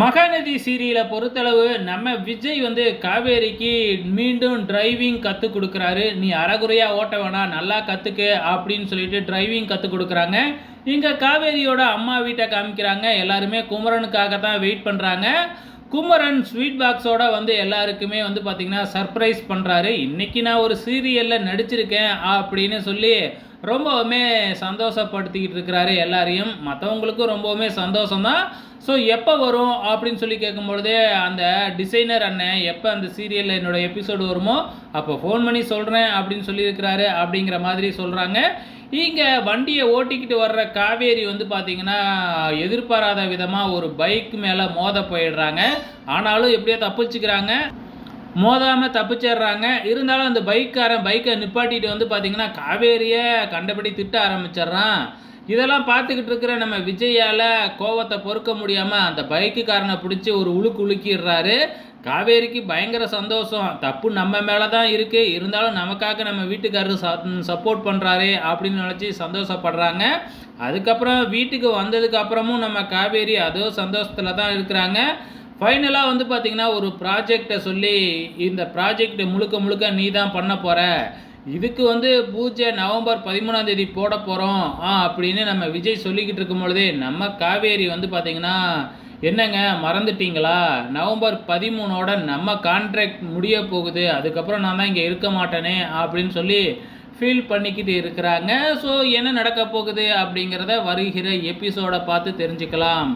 மகாநதி சீரியலை பொறுத்தளவு நம்ம விஜய் வந்து காவேரிக்கு மீண்டும் டிரைவிங் கற்றுக் கொடுக்குறாரு. நீ அறகுறையாக ஓட்ட வேணாம் நல்லா கற்றுக்கு அப்படின்னு சொல்லிட்டு டிரைவிங் கற்றுக் கொடுக்குறாங்க. இங்கே காவேரியோட அம்மா வீட்டை காமிக்கிறாங்க. எல்லாருமே குமரனுக்காக தான் வெயிட் பண்ணுறாங்க குமரன் ஸ்வீட் பாக்ஸோட வந்து எல்லாருக்குமே வந்து பார்த்திங்கன்னா சர்ப்ரைஸ் பண்ணுறாரு இன்றைக்கி நான் ஒரு சீரியலில் நடிச்சிருக்கேன் அப்படின்னு சொல்லி ரொம்பவுமே சந்தோஷப்படுத்திக்கிட்டு இருக்கிறாரு எல்லாரையும். மற்றவங்களுக்கும் ரொம்பவுமே சந்தோஷம்தான். ஸோ எப்போ வரும் அப்படின்னு சொல்லி கேட்கும்பொழுதே அந்த டிசைனர் அண்ணன் எப்போ அந்த சீரியலில் என்னோட எபிசோடு வருமோ அப்போ ஃபோன் பண்ணி சொல்கிறேன் அப்படின்னு சொல்லியிருக்கிறாரு அப்படிங்கிற மாதிரி சொல்கிறாங்க இங்கே வண்டியை ஓட்டிக்கிட்டு வர்ற காவேரி வந்து பார்த்திங்கன்னா எதிர்பாராத விதமாக ஒரு பைக் மேலே மோத போயிடுறாங்க. ஆனாலும் எப்படியோ தப்பிச்சுக்கிறாங்க. மோதாமல் தப்பிச்சிடுறாங்க. இருந்தாலும் அந்த பைக்காரன் பைக்கை நிப்பாட்டிட்டு வந்து பார்த்திங்கன்னா காவேரியை கண்டபடி திட்ட ஆரம்பிச்சிடுறான். இதெல்லாம் பார்த்துக்கிட்டு இருக்கிற நம்ம விஜயால் கோவத்தை பொறுக்க முடியாமல் அந்த பைக்குக்காரனை பிடிச்சி ஒரு உழுக்கு உலுக்கிடுறாரு காவேரிக்கு பயங்கர சந்தோஷம். தப்பு நம்ம மேலே தான் இருக்குது இருந்தாலும் நமக்காக நம்ம வீட்டுக்காரர் சப்போர்ட் பண்ணுறாரு அப்படின்னு நினச்சி சந்தோஷப்படுறாங்க. அதுக்கப்புறம் வீட்டுக்கு வந்ததுக்கப்புறமும் நம்ம காவேரி அதோ சந்தோஷத்தில் தான் இருக்கிறாங்க. ஃபைனலாக வந்து பார்த்திங்கன்னா ஒரு ப்ராஜெக்டை சொல்லி இந்த ப்ராஜெக்ட் முழுக்க முழுக்க நீ தான் பண்ண போகிற இதுக்கு வந்து பூஜை நவம்பர் பதிமூணாம் தேதி போட போகிறோம் ஆ அப்படின்னு நம்ம விஜய் சொல்லிக்கிட்டு இருக்கும் பொழுதே நம்ம காவேரி வந்து பார்த்திங்கன்னா என்னங்க மறந்துட்டீங்களா? நவம்பர் பதிமூணோட நம்ம கான்ட்ராக்ட் முடிய போகுது. அதுக்கப்புறம் நான் தான் இங்கே இருக்க மாட்டேனே அப்படின்னு சொல்லி ஃபீல் பண்ணிக்கிட்டு இருக்கிறாங்க. ஸோ என்ன நடக்க போகுது அப்படிங்கிறத வருகிற எபிசோடை பார்த்து தெரிஞ்சுக்கலாம்.